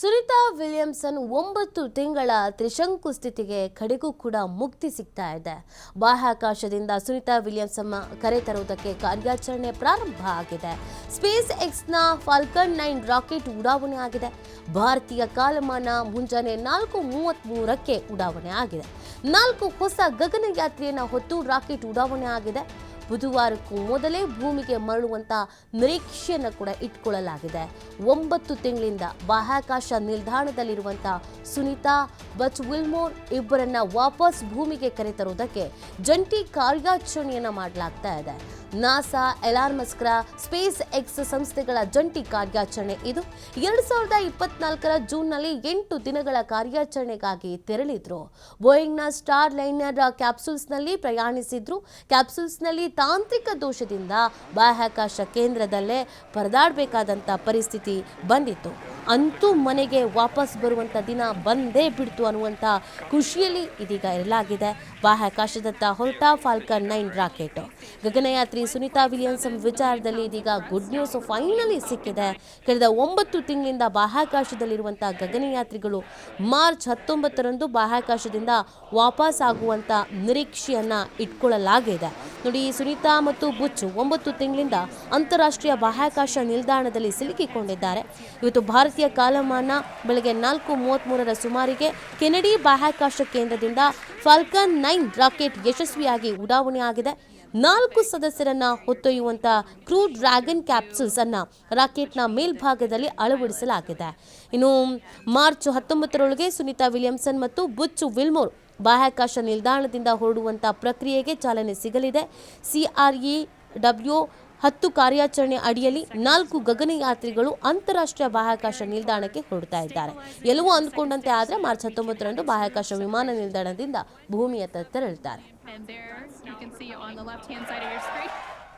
Sunita Williamson ಒಂಬತ್ತು ತಿಂಗಳ ತ್ರಿಶಂಕು ಸ್ಥಿತಿಗೆ ಕಡೆಗೂ ಕೂಡ ಮುಕ್ತಿ ಸಿಗ್ತಾ ಇದೆ. ಬಾಹ್ಯಾಕಾಶದಿಂದ ಸುನಿತಾ ವಿಲಿಯಮ್ಸನ್ ಕರೆ ತರುವುದಕ್ಕೆ ಕಾರ್ಯಾಚರಣೆ ಪ್ರಾರಂಭ ಆಗಿದೆ. ಸ್ಪೇಸ್ ಎಕ್ಸ್ನ ಫಾಲ್ಕನ್ ನೈನ್ ರಾಕೆಟ್ ಉಡಾವಣೆ ಆಗಿದೆ. ಭಾರತೀಯ ಕಾಲಮಾನ ಮುಂಜಾನೆ ನಾಲ್ಕು ಮೂವತ್ತ್ಮೂರಕ್ಕೆ ಉಡಾವಣೆ ಆಗಿದೆ. ನಾಲ್ಕು ಹೊಸ ಗಗನಯಾತ್ರೆಯನ್ನು ಹೊತ್ತು ರಾಕೆಟ್ ಉಡಾವಣೆ ಆಗಿದೆ. ಬುಧವಾರಕ್ಕೂ ಮೊದಲೇ ಭೂಮಿಗೆ ಮರಳುವಂತ ನಿರೀಕ್ಷೆಯನ್ನು ಕೂಡ ಇಟ್ಕೊಳ್ಳಲಾಗಿದೆ. ಒಂಬತ್ತು ತಿಂಗಳಿಂದ ಬಾಹ್ಯಾಕಾಶ ನಿಲ್ದಾಣದಲ್ಲಿರುವಂತ ಸುನೀತಾ ಬಚ್ ವಿಲ್ಮೋರ್ ಇಬ್ಬರನ್ನ ವಾಪಸ್ ಭೂಮಿಗೆ ಕರೆತರುವುದಕ್ಕೆ ಜಂಟಿ ಕಾರ್ಯಾಚರಣೆಯನ್ನ ಮಾಡಲಾಗ್ತಾ ಇದೆ. ನಾಸಾ ಎಲಾರ್ಮಸ್ಕ್ರ ಸ್ಪೇಸ್ ಎಕ್ಸ್ ಸಂಸ್ಥೆಗಳ ಜಂಟಿ ಕಾರ್ಯಾಚರಣೆ ಇದು. ಎರಡ್ ಸಾವಿರದ ಇಪ್ಪತ್ನಾಲ್ಕರ ಜೂನ್ನಲ್ಲಿ ಎಂಟು ದಿನಗಳ ಕಾರ್ಯಾಚರಣೆಗಾಗಿ ತೆರಳಿದ್ರು. ಬೋಯಿಂಗ್ನ ಸ್ಟಾರ್ ಲೈನರ್ ಕ್ಯಾಪ್ಸೂಲ್ಸ್ನಲ್ಲಿ ಪ್ರಯಾಣಿಸಿದ್ರು. ಕ್ಯಾಪ್ಸೂಲ್ಸ್ನಲ್ಲಿ ತಾಂತ್ರಿಕ ದೋಷದಿಂದ ಬಾಹ್ಯಾಕಾಶ ಕೇಂದ್ರದಲ್ಲೇ ಪರದಾಡಬೇಕಾದಂಥ ಪರಿಸ್ಥಿತಿ ಬಂದಿತ್ತು. ಅಂತೂ ಮನೆಗೆ ವಾಪಸ್ ಬರುವಂಥ ದಿನ ಬಂದೇ ಬಿಡ್ತು ಅನ್ನುವಂಥ ಖುಷಿಯಲ್ಲಿ ಇದೀಗ ಇರಲಾಗಿದೆ. ಬಾಹ್ಯಾಕಾಶದತ್ತ ಹೊರಟ ಫಾಲ್ಕನ್ ನೈನ್ ರಾಕೆಟ್. ಗಗನಯಾತ್ರಿ ಸುನಿತಾ ವಿಲಿಯಮ್ಸನ್ ವಿಚಾರದಲ್ಲಿ ಇದೀಗ ಗುಡ್ ನ್ಯೂಸ್ ಫೈನಲಿ ಸಿಕ್ಕಿದೆ. ಕಳೆದ ಒಂಬತ್ತು ತಿಂಗಳಿಂದ ಬಾಹ್ಯಾಕಾಶದಲ್ಲಿರುವಂಥ ಗಗನಯಾತ್ರಿಗಳು ಮಾರ್ಚ್ ಹತ್ತೊಂಬತ್ತರಂದು ಬಾಹ್ಯಾಕಾಶದಿಂದ ವಾಪಸ್ ಆಗುವಂಥ ನಿರೀಕ್ಷೆಯನ್ನ ಇಟ್ಕೊಳ್ಳಲಾಗಿದೆ. ನೋಡಿ, ಸುನಿತಾ ಮತ್ತು ಬುಚ್ ಒಂಬತ್ತು ತಿಂಗಳಿಂದ ಅಂತಾರಾಷ್ಟ್ರೀಯ ಬಾಹ್ಯಾಕಾಶ ನಿಲ್ದಾಣದಲ್ಲಿ ಸಿಲುಕಿಕೊಂಡಿದ್ದಾರೆ. ಇವತ್ತು ಭಾರತೀಯ ಕಾಲಮಾನ ಬೆಳಗ್ಗೆ ನಾಲ್ಕು ಮೂವತ್ತ್ಮೂರರ ಸುಮಾರಿಗೆ ಕೆನಡಿ ಬಾಹ್ಯಾಕಾಶ ಕೇಂದ್ರದಿಂದ ಫಾಲ್ಕನ್ ನೈನ್ ರಾಕೆಟ್ ಯಶಸ್ವಿಯಾಗಿ ಉಡಾವಣೆ ಆಗಿದೆ. ನಾಲ್ಕು ಸದಸ್ಯರನ್ನ ಹೊತ್ತೊಯ್ಯುವಂಥ ಕ್ರೂ ಡ್ರ್ಯಾಗನ್ ಕ್ಯಾಪ್ಸೂಲ್ಸ್ ಅನ್ನ ರಾಕೆಟ್ನ ಮೇಲ್ಭಾಗದಲ್ಲಿ ಅಳವಡಿಸಲಾಗಿದೆ. ಇನ್ನು ಮಾರ್ಚ್ ಹತ್ತೊಂಬತ್ತರೊಳಗೆ ಸುನೀತಾ ವಿಲಿಯಮ್ಸನ್ ಮತ್ತು ಬುಚ್ ವಿಲ್ಮೋರ್ ಬಾಹ್ಯಾಕಾಶ ನಿಲ್ದಾಣದಿಂದ ಹೊರಡುವಂತ ಪ್ರಕ್ರಿಯೆಗೆ ಚಾಲನೆ ಸಿಗಲಿದೆ. ಸಿಆರ್ಇ ಡಬ್ಲ್ಯೂ ಹತ್ತು ಕಾರ್ಯಾಚರಣೆ ಅಡಿಯಲ್ಲಿ ನಾಲ್ಕು ಗಗನಯಾತ್ರಿಗಳು ಅಂತಾರಾಷ್ಟ್ರೀಯ ಬಾಹ್ಯಾಕಾಶ ನಿಲ್ದಾಣಕ್ಕೆ ಹೊರಡ್ತಾ ಇದ್ದಾರೆ. ಎಲ್ಲವೂ ಅಂದ್ಕೊಂಡಂತೆ ಆದರೆ ಮಾರ್ಚ್ ಹತ್ತೊಂಬತ್ತರಂದು ಬಾಹ್ಯಾಕಾಶ ವಿಮಾನ ನಿಲ್ದಾಣದಿಂದ ಭೂಮಿಯತ್ತ ತೆರಳುತ್ತಾರೆ